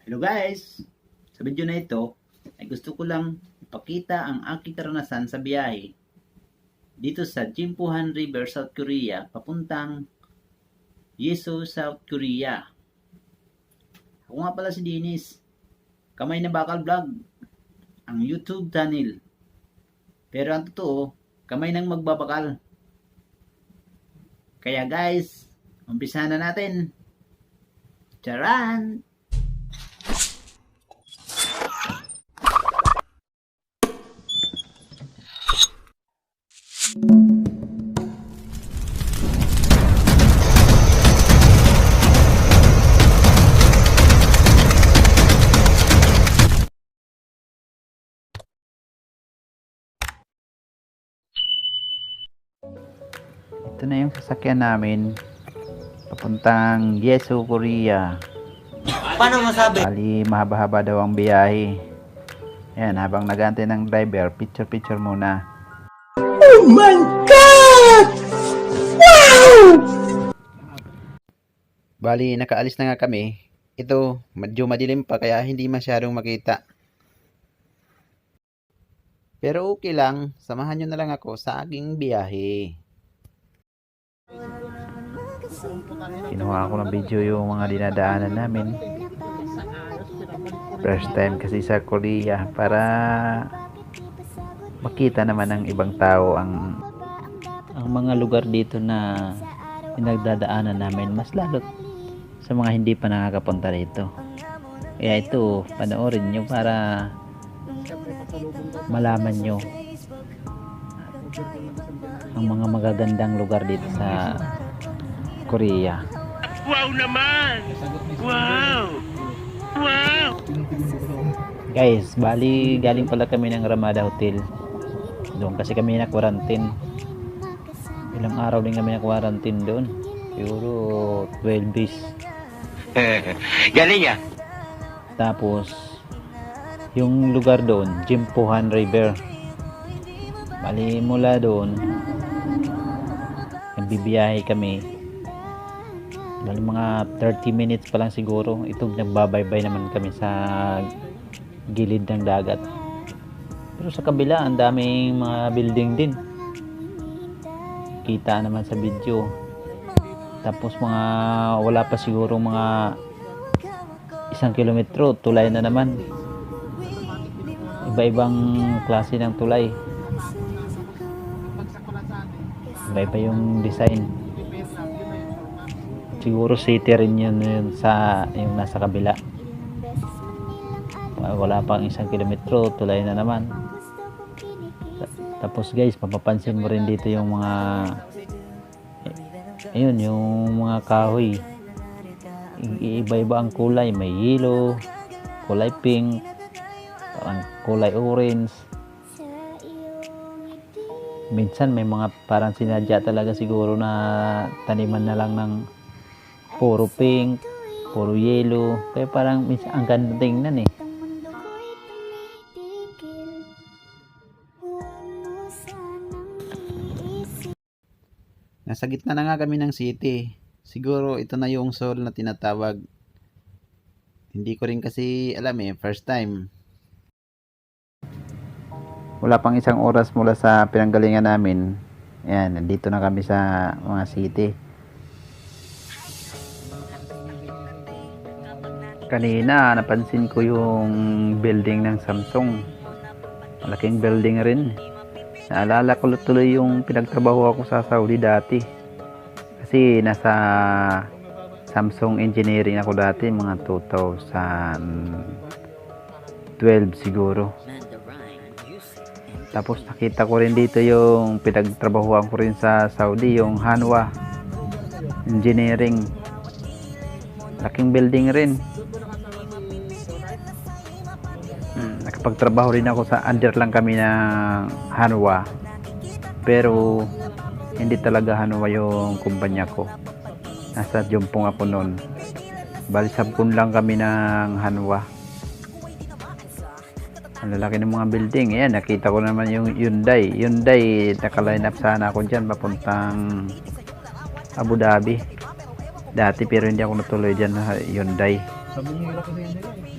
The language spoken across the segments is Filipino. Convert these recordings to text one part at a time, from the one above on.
Hello guys! Sa video na ito, ay gusto ko lang ipakita ang aking karanasan sa biyahe dito sa Jimpuhan River, South Korea, papuntang Yeso, South Korea. Ako nga pala si Dennis, Kamay na Bakal Vlog, ang YouTube channel. Pero ang totoo, kamay nang magbabakal. Kaya guys, umpisa na natin. Charan! Ito na yung sasakyan namin papuntang Yeso, Korea. Paano masabi? Bali, mahaba-haba daw ang biyahe. Ayan, habang nagantay ng driver, picture-picture muna. Oh my God! Bali, nakaalis na nga kami. Ito, medyo madilim pa kaya hindi masyadong makita. Pero okay lang, samahan nyo na lang ako sa aking biyahe. Kinuha ko ng video yung mga dinadaanan namin. First time kasi sa Korea para makita naman ng ibang tao ang ang mga lugar dito na pinagdadaanan namin mas lalo sa mga hindi pa nakakapunta rito. Kaya ito, panoorin nyo para malaman nyo ang mga magagandang lugar dito sa Korea. Wow naman! Wow! Wow! Guys, bali galing pala kami ng Ramada Hotel. Doon kasi kami na quarantine. Ilang araw din kami na quarantine doon. Siguro 12 days. Galing ah! Tapos, yung lugar doon, Jimpuhan River. Bali mula doon, nagbibiyahe kami. Bali mga 30 minutes pa lang siguro. Ito nagbabaybay naman kami sa gilid ng dagat. Pero sa kabila, ang daming mga building din. Kita naman sa video. Tapos mga wala pa siguro mga isang kilometro, tulay na naman. Iba-ibang klase ng tulay. Iba-iba yung design. Siguro city rin yun, yun sa yung nasa kabila. Wala pang isang kilometro, tulay na naman. Ta- Tapos guys, mapapansin mo rin dito yung mga ayun, yung mga kahoy. Iba-iba ang kulay, may yellow, kulay pink, parang kulay orange. Minsan may mga parang sinadya talaga siguro na taniman na lang ng puro pink, puro yellow. Kaya parang minsan ang ganda tingnan eh. Nasa gitna na nga kami ng city. Siguro ito na yung soul na tinatawag. Hindi ko rin kasi alam eh, first time. Wala pang isang oras mula sa pinanggalingan namin. Ayan, nandito na kami sa mga city. Kanina, napansin ko yung building ng Samsung. Malaking building rin. Naalala ko tuloy yung pinagtrabaho ako sa Saudi dati. Kasi nasa Samsung Engineering ako dati, mga 2012 siguro. Tapos nakita ko rin dito yung pinagtrabahuan ko rin sa Saudi, yung Hanwa Engineering. Laking building rin. Nakapagtrabaho rin ako sa under lang kami ng Hanwa. Pero hindi talaga Hanwa yung kumpanya ko. Nasa Jumpong ako noon. Bali sabkon lang kami ng Hanwa. Ang lalaki ng mga building. Ayan, nakita ko naman yung Hyundai. Hyundai, nakaline up sana ako dyan papuntang Abu Dhabi. Dati pero hindi ako natuloy dyan sa Hyundai. Sabong hirap kasi yun nila. At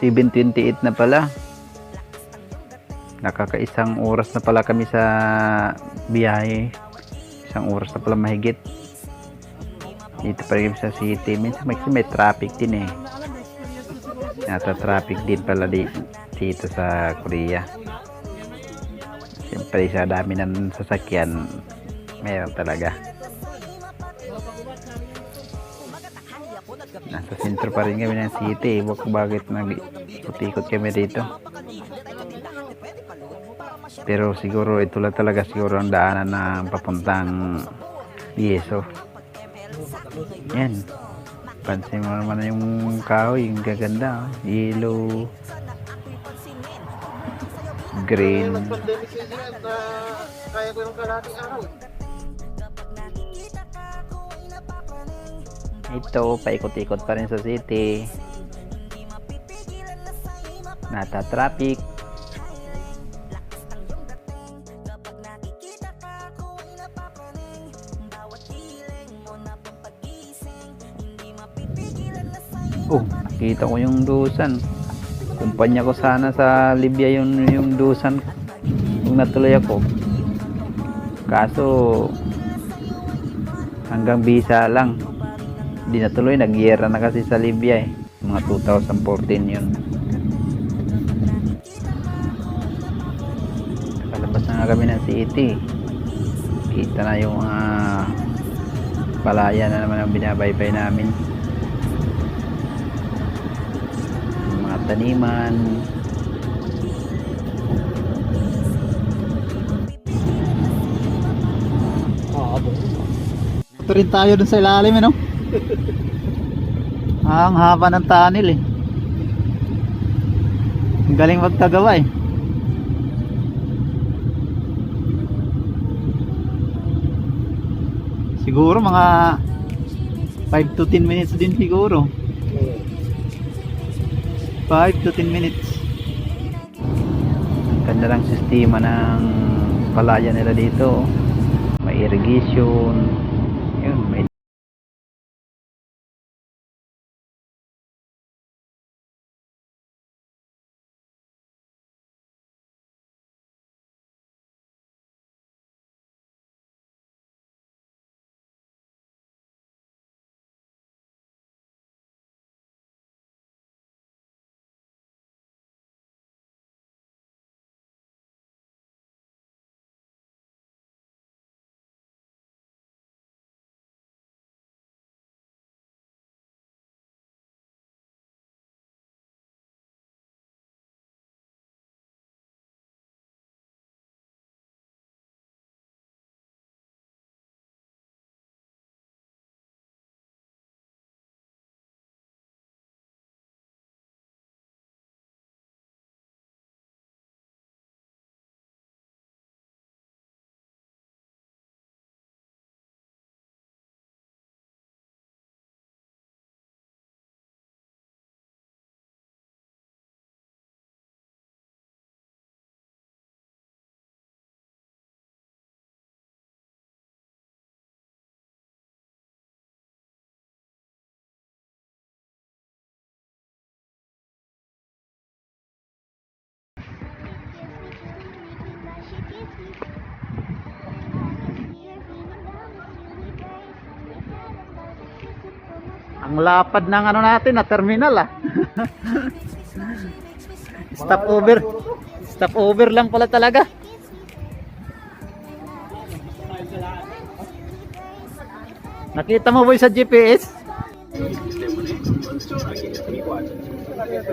7.28 na pala. Nakakaisang oras na pala kami sa biyahe. Isang oras na pala mahigit. Dito pa rin sa city. Minsan may, may traffic din eh. Nata traffic din pala di, dito sa Korea. Siyempre sa dami ng sasakyan, meron talaga. Nasa sentro pa rin kami ng city. Bak bakit nag-ikot-ikot kami dito. Pero siguro ito lang talaga siguro ang daanan na papuntang Yeso. Yan. Pansin mo naman yung kahoy, yung gaganda. oh. Yellow. Green. Ah, kaya ko yung kalating araw. Ito, paikot-ikot pa rin sa city. Nata traffic. Oh, nakita ko yung dusan. Kumpanya ko sana sa Libya yung, yung dusan. Kung natuloy ako. Kaso, hanggang visa lang. Hindi natuloy, nagyera na kasi sa Libya eh. Mga 2014 yun. Kalabas na nga kami ng city. Kita na yung mga palaya na naman ang binabaybay namin. Yung mga taniman. Ito rin tayo dun sa ilalim, ano? Ang haba ng tunnel eh. Galing magkagawa eh. Siguro mga 5 to 10 minutes din siguro. 5 to 10 minutes. Ganda lang sistema ng palaya nila dito. May irrigation. Ang lapad ng ano natin na terminal ah. Stop over. Stop over lang pala talaga. Nakita mo boy sa GPS?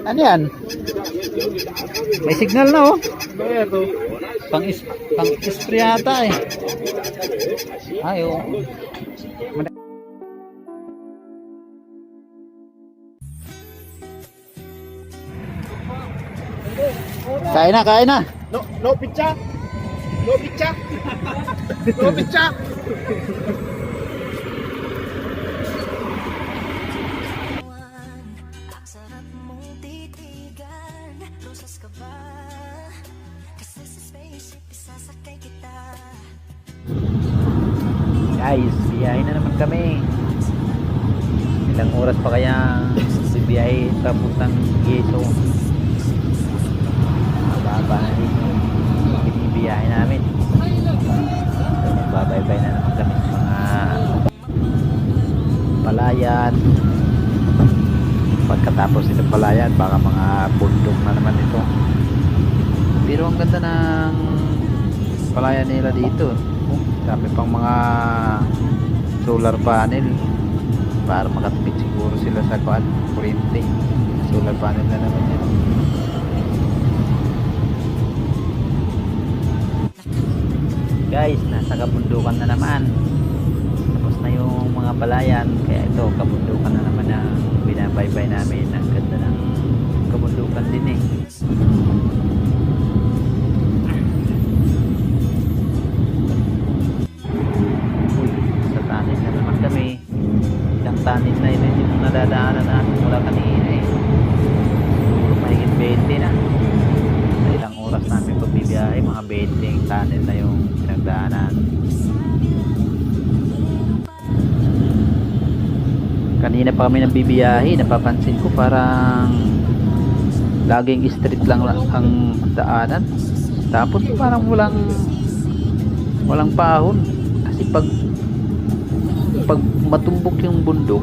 Ano yan? May signal na oh. Pang is pang spray yata eh. Ay oh. Kain na, kain na. No, no pizza. No pizza. No pizza. Guys, biyahe na naman kami. Ilang oras pa kaya bibiyahe papuntang Yeso. Pagkatapos nito palayan, baka mga bundok na naman ito. Pero ang ganda ng palayan nila dito. Dami pang mga solar panel para makatipid siguro sila sa kuan kuryente. Solar panel na naman yan. Guys, nasa kabundukan na naman. Tapos na yung mga palayan. Kaya ito, kabundukan na naman ang binabaybay namin. Ang ganda ng kabundukan din eh. Sa tanin na naman kami. Ilang tanin na yun yung nadadaanan natin mula kanina eh. Siguro mahigit 20 na. Sa ilang oras namin pagbibiyahe, mga 20 tanin na yung pinagdaanan. Kanina pa kami nagbibiyahe, napapansin ko parang laging street lang ang daanan. Tapos parang walang walang pahon. Kasi pag pag matumbok yung bundok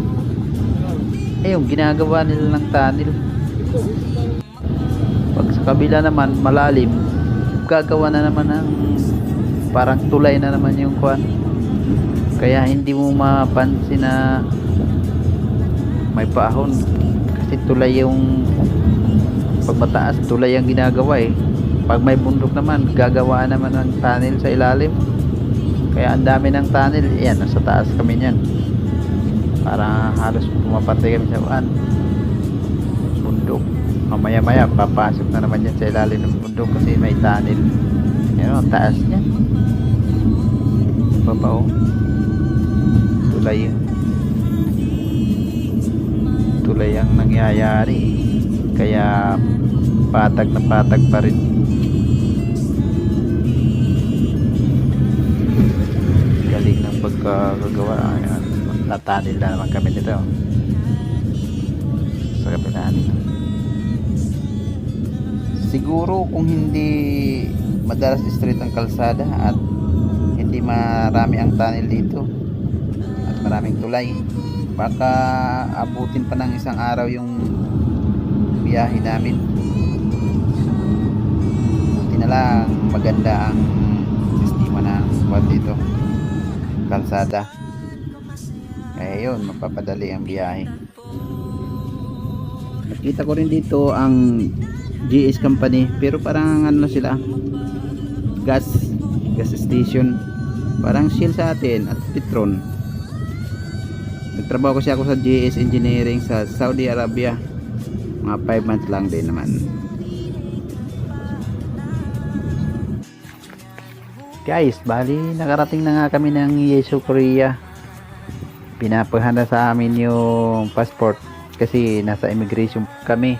yung ginagawa nila ng tunnel. Pag sa kabila naman malalim gagawa na naman ng parang tulay na naman yung kwan. Kaya hindi mo mapansin na may pahon kasi tulay yung pag mataas tulay ang ginagawa eh. Pag may bundok naman gagawa naman ng tunnel sa ilalim. Kaya ang dami ng tunnel yan nasa taas kami niyan. Para halos pumapatay kami sa uan bundok. Mamaya maya papasok na naman yan sa ilalim ng bundok kasi may tunnel. Yan o, ang taas niyan. Baba o tulay yun tulay ang nangyayari. Kaya patag na patag pa rin. Galing ng pagkakagawa. Ayan tatanil na naman kami nito. Sa kabila nito. Siguro kung hindi madalas straight ang kalsada at hindi marami ang tunnel dito at maraming tulay baka abutin pa ng isang araw yung biyahe namin. Buti na lang maganda ang sistema ng squad dito. Kalsada. Kaya yun mapapadali ang biyahe. Nakita ko rin dito ang GS company pero parang ano sila? Gas gas station. Parang Shell sa atin at Petron nagtrabaho kasi ako sa GS Engineering sa Saudi Arabia. Mga 5 months lang din naman. Guys bali nakarating na nga kami ng Yeso Korea. Pinapahanda sa amin yung passport kasi nasa immigration kami.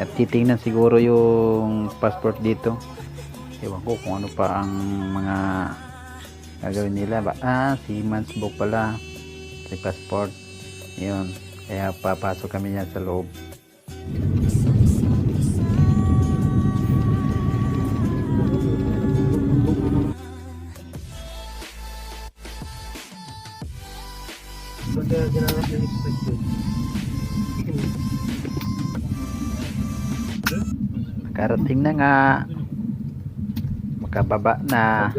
At titingnan siguro yung passport dito. Ewan ko kung ano pa ang mga gagawin nila. Ba ah si book pala si passport yun kaya papasok kami yan sa loob Pagka na nga. Makababa na.